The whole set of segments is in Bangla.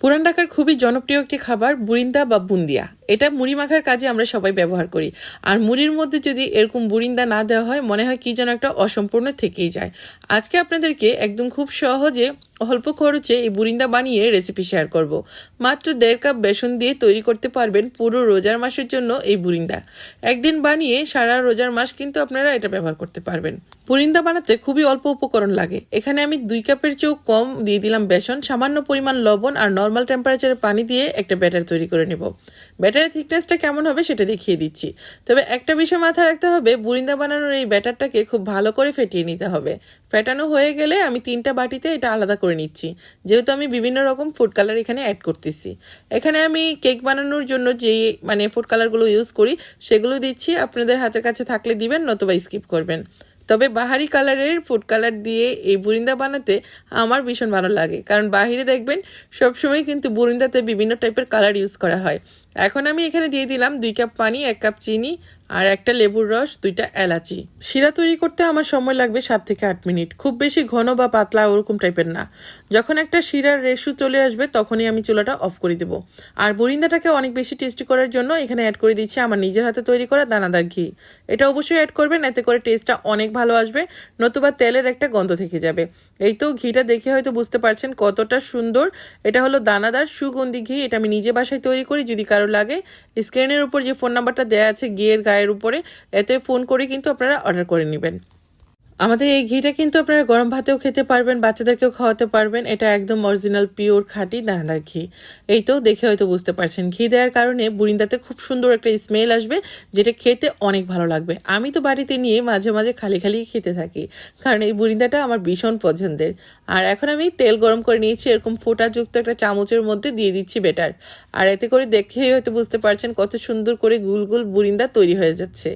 পুরান ঢাকার খুবই জনপ্রিয় একটি খাবার বুরিন্দা বা বুন্দিয়া। এটা মুড়ি মাখার কাজে আমরা সবাই ব্যবহার করি। আর মুড়ির মধ্যে যদি এরকম বুরিন্দা না দেওয়া হয়, মনে হয় কি যেন একটা অসম্পূর্ণ থেকেই যায়। আজকে আপনাদেরকে একদম খুব সহজে অল্প খরচে এই বুরিন্দা বানিয়ে রেসিপি শেয়ার করব। মাত্র দেড় কাপ বেসন দিয়ে তৈরি করতে পারবেন পুরো রোজার মাসের জন্য এই বুরিন্দা। একদিন বানিয়ে সারা রোজার মাস কিন্তু আপনারা এটা ব্যবহার করতে পারবেন। পুরিন্দা বানাতে খুবই অল্প উপকরণ লাগে। এখানে আমি দুই কাপের চেয়েও কম দিয়ে দিলাম বেসন, সামান্য পরিমাণ লবণ আর নর্মাল টেম্পারেচারে পানি দিয়ে একটা ব্যাটার তৈরি করে নেব। ব্যাটারের থিকনেসটা কেমন হবে সেটা দেখিয়ে দিচ্ছি। তবে একটা বিষয় মাথায় রাখতে হবে, বুরিন্দা বানানোর এই ব্যাটারটাকে খুব ভালো করে ফেটিয়ে নিতে হবে। ফেটানো হয়ে গেলে আমি তিনটা বাটিতে এটা আলাদা করে নিচ্ছি। যেহেতু আমি বিভিন্ন রকম ফুড কালার এখানে অ্যাড করতেছি। এখানে আমি কেক বানানোর জন্য যে মানে ফুড কালারগুলো ইউজ করি, সেগুলো দিচ্ছি। আপনাদের হাতের কাছে থাকলে দিবেন, নতুবা স্কিপ করবেন। তবে বাহারি কালারের ফুড কালার দিয়ে এই বুরিন্দা বানাতে আমার ভীষণ ভালো লাগে। কারণ বাহিরে দেখবেন, সবসময় কিন্তু বুরিন্দাতে বিভিন্ন টাইপের কালার ইউজ করা হয়। এখন আমি এখানে দিয়ে দিলাম দুই কাপ পানি, এক কাপ চিনি আর একটা লেবুর রস, দুইটা এলাচি। শিরা তৈরি করতে আমার সময় লাগবে সাত থেকে আট মিনিট। খুব বেশি ঘন বা পাতলা ওরকম টাইপের না। যখন একটা শিরার রেশু চলে আসবে, তখনই আমি চুলাটা অফ করে দেবো। আর বরিন্দাটাকে অনেক বেশি টেস্টি করার জন্য এখানে অ্যাড করে দিচ্ছি আমার নিজের হাতে তৈরি করা দানাদার ঘি। এটা অবশ্যই অ্যাড করবেন, এতে করে টেস্টটা অনেক ভালো আসবে, নতুবা তেলের একটা গন্ধ থেকে যাবে। এই তো ঘিটা দেখে হয়তো বুঝতে পারছেন কতটা সুন্দর। এটা হলো দানাদার সুগন্ধি ঘি, এটা আমি নিজে বাসায় তৈরি করি, যদি কারও লাগে। স্ক্রিনের উপর যে ফোন নাম্বারটা দেওয়া আছে ঘিয়ের গায়ের উপরে এতে ফোন করে কিন্তু আপনারা অর্ডার করে নেবেন। আমাদের এই ঘিটা কিন্তু আপনারা গরম ভাতেও খেতে পারবেন, বাচ্চাদেরকেও খাওয়াতে পারবেন। এটা একদম অরিজিনাল পিওর খাঁটি দানাদার ঘি। এই তো দেখে হয়তো বুঝতে পারছেন। ঘি দেওয়ার কারণে বুরিন্দাতে খুব সুন্দর একটা স্মেল আসবে, যেটা খেতে অনেক ভালো লাগবে। আমি তো বাড়িতে নিয়ে মাঝে মাঝে খালি খালি খেতে থাকি, কারণ এই বুরিন্দাটা আমার ভীষণ পছন্দের। আর এখন আমি তেল গরম করে নিয়েছি, এরকম ফোটাযুক্ত একটা চামচের মধ্যে দিয়ে দিচ্ছি বেটার। আর এতে করে দেখেই হয়তো বুঝতে পারছেন কত সুন্দর করে গুল গুল বুরিন্দা তৈরি হয়ে যাচ্ছে।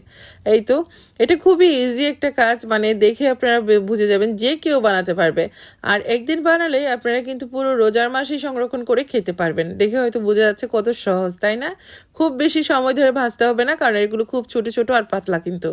এই তো, এটা খুবই ইজি একটা কাজ মানে দেখে আপনারা বুঝে যাবেন যে কেউ বানাতে পারবে। আর একদিন বানালে আপনারা কিন্তু পুরো রোজার মাসেই সংরক্ষণ করে খেতে পারবেন। দেখে হয়তো বোঝা যাচ্ছে কত সহজ, তাই না? খুব বেশি সময় ধরে ভাজতে হবে না, কারণ এগুলো খুব ছোট ছোট আর পাতলা কিন্তু।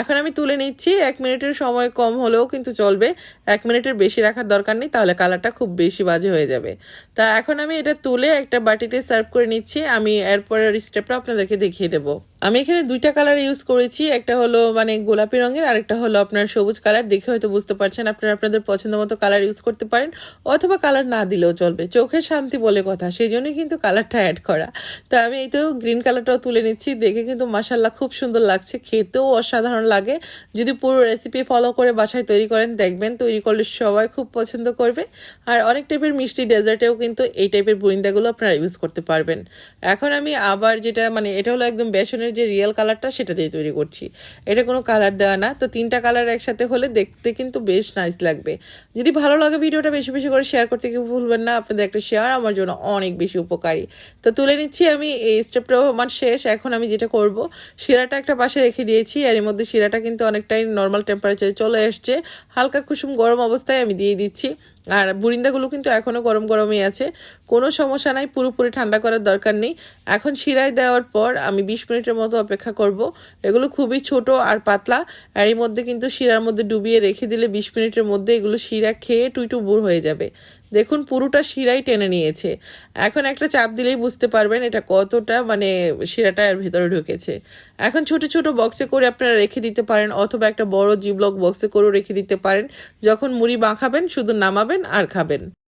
এখন আমি তুলে নিচ্ছি, এক মিনিটের সময় কম হলেও কিন্তু চলবে। এক মিনিটের বেশি রাখার দরকার নেই, তাহলে কালারটা খুব বেশি বাজে হয়ে যাবে। তা এখন আমি এটা তুলে একটা বাটিতে সার্ভ করে নিচ্ছি, আমি এরপরের স্টেপটা আপনাদেরকে দেখিয়ে দেবো। আমি এখানে দুইটা কালার ইউজ করেছি। একটা হলো মানে গোলাপি রঙের আর একটা হলো আপনার সবুজ কালার দেখে হয়তো বুঝতে পারছেন আপনারা আপনাদের পছন্দ মতো কালার ইউজ করতে পারেন, অথবা কালার না দিলেও চলবে। চোখের শান্তি বলে কথা সেই জন্যই কিন্তু কালারটা অ্যাড করা। তো আমি এই তো গ্রিন কালারটাও তুলে নিচ্ছি। দেখে কিন্তু মাসাল্লাহ খুব সুন্দর লাগছে, খেতেও অসাধারণ লাগে। যদি পুরো রেসিপি ফলো করে বাসায় তৈরি করেন, দেখবেন তৈরি করলে সবাই খুব পছন্দ করবে। আর অনেক টাইপের মিষ্টি ডেজার্টেও কিন্তু এই টাইপের বুরিন্দাগুলো আপনারা ইউজ করতে পারবেন। এখন আমি আবার যেটা মানে এটা হলো একদম বেসনের যে রিয়েল কালারটা সেটা দিয়ে তৈরি করছি। এটা কোনো কালার দেওয়া না। তো তিনটা কালার একসাথে হলে দেখতে কিন্তু বেশ নাইস লাগবে। যদি ভালো লাগে ভিডিওটা বেশি বেশি করে শেয়ার করতে কেউ ভুলবেন না। আপনাদের একটা শেয়ার আমার জন্য অনেক বেশি উপকারী। তো তুলে নিচ্ছি আমি এই স্টেপটাও আমার শেষ। এখন আমি যেটা করব, শিরাটা একটা পাশে রেখে দিয়েছি। আর এর মধ্যে শিরাটা কিন্তু অনেকটাই নর্মাল টেম্পারেচারে চলে এসছে। হালকা কুসুম গরম অবস্থায় আমি দিয়ে দিচ্ছি। আর বুরিন্দাগুলো কিন্তু এখনও গরম গরমই আছে। কোনো সমস্যা নাই, পুরোপুরি ঠান্ডা করার দরকার নেই। এখন শিরায় দেওয়ার পর আমি বিশ মিনিটের মতো অপেক্ষা করব। এগুলো খুবই ছোট আর পাতলা এরই এর মধ্যে কিন্তু শিরার মধ্যে ডুবিয়ে রেখে দিলে বিশ মিনিটের মধ্যে এগুলো শিরা খেয়ে টুইটু টুইটুবুর হয়ে যাবে। দেখুন, পুরোটা শিরাই টেনে নিয়েছে। এখন একটা চাপ দিলেই বুঝতে পারবেন এটা কতটা মানে শিরাটা এর ভিতরে ঢুকেছে। এখন ছোট ছোট বক্সে করে আপনারা রেখে দিতে পারেন, অথবা একটা বড় জিবলক বক্সে করেও রেখে দিতে পারেন। যখন মুড়ি মাখাবেন, শুধু নামাবেন আর খাবেন।